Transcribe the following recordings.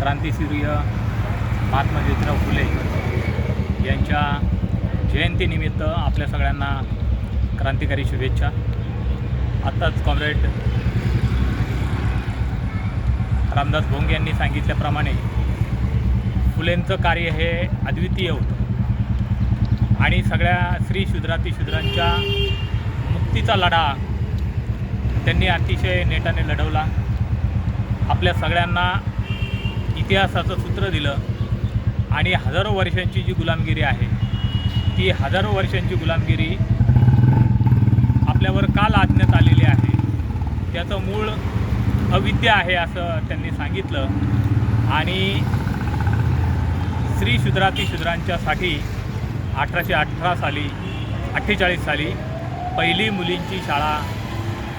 क्रांतिसूर्य महात्मा ज्योतिराव फुले यांच्या जयंतीनिमित्त आपल्या सगळ्यांना क्रांतिकारी शुभेच्छा. आत्ताच कॉम्रेड रामदास भोंग यांनी सांगितल्याप्रमाणे फुलेंचं कार्य हे अद्वितीय होतं. आणि सगळ्या स्त्री शूद्राती शूद्रांच्या मुक्तीचा लढा त्यांनी अतिशय नेटाने लढवला. आपल्या सगळ्यांना इतिहासाचं सूत्र दिलं आणि हजारो वर्षांची जी गुलामगिरी आहे ती हजारो वर्षांची गुलामगिरी आपल्यावर का लादण्यात आलेली आहे. त्याचं मूळ अविद्या आहे असं त्यांनी सांगितलं. आणि स्त्री शूद्राती शूद्रांच्यासाठी अठराशे अठरा साली अठ्ठेचाळीस साली पहिली मुलींची शाळा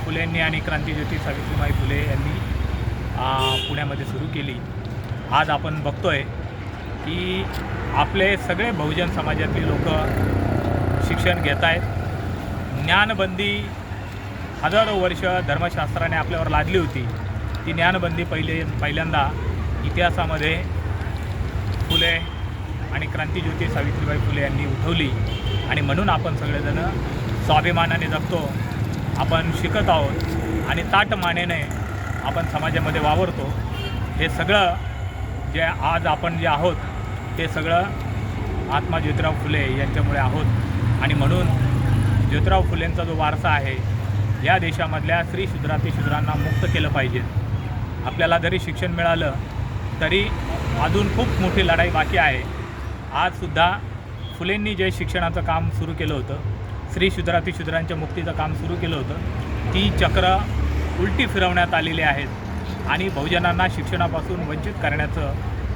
फुलेंनी आणि क्रांतीज्योती सावित्रीबाई फुले यांनी पुण्यामध्ये सुरू केली. आज आपण बघतोय की आपले सगळे बहुजन समाजातली लोक शिक्षण घेत आहेत ज्ञानबंदी हजारो वर्ष धर्मशास्त्राने आपल्यावर लादली होती. ती ज्ञानबंदी पहिले पहिल्यांदा इतिहासामध्ये फुले आणि क्रांतीज्योती सावित्रीबाई फुले यांनी उठवली. आणि म्हणून आपण सगळेजण स्वाभिमानाने जगतो. आपण शिकत आहोत आणि ताट मानेने आपण समाजामध्ये वावरतो. हे सगळं जे आज आपण जे आहोत ते सगळं महात्मा ज्योतिराव फुले यांच्यामुळे आहोत. आणि म्हणून ज्योतिराव फुलेंचा जो वारसा आहे या देशामधल्या स्त्री शूद्राती शूद्रांना मुक्त केलं पाहिजे. आपल्याला जरी शिक्षण मिळालं तरी अजून खूप मोठी लढाई बाकी आहे. आजसुद्धा फुलेंनी जे शिक्षणाचं काम सुरू केलं होतं स्त्री शूद्राती शूद्रांच्या मुक्तीचं काम सुरू केलं होतं ती चक्र उलटी फिरवण्यात आलेली आहेत. आणि बहुजनांना शिक्षणापासून वंचित करण्याचं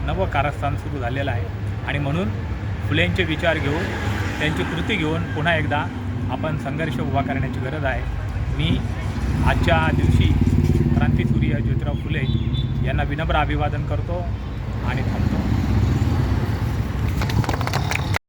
नवं कारस्थान सुरू झालेलं आहे. आणि म्हणून फुलेंचे विचार घेऊन त्यांची कृती घेऊन पुन्हा एकदा आपण संघर्ष उभा करण्याची गरज आहे. मी आजच्या दिवशी क्रांतीसूर्य ज्योतिराव फुले यांना विनम्र अभिवादन करतो आणि थांबतो.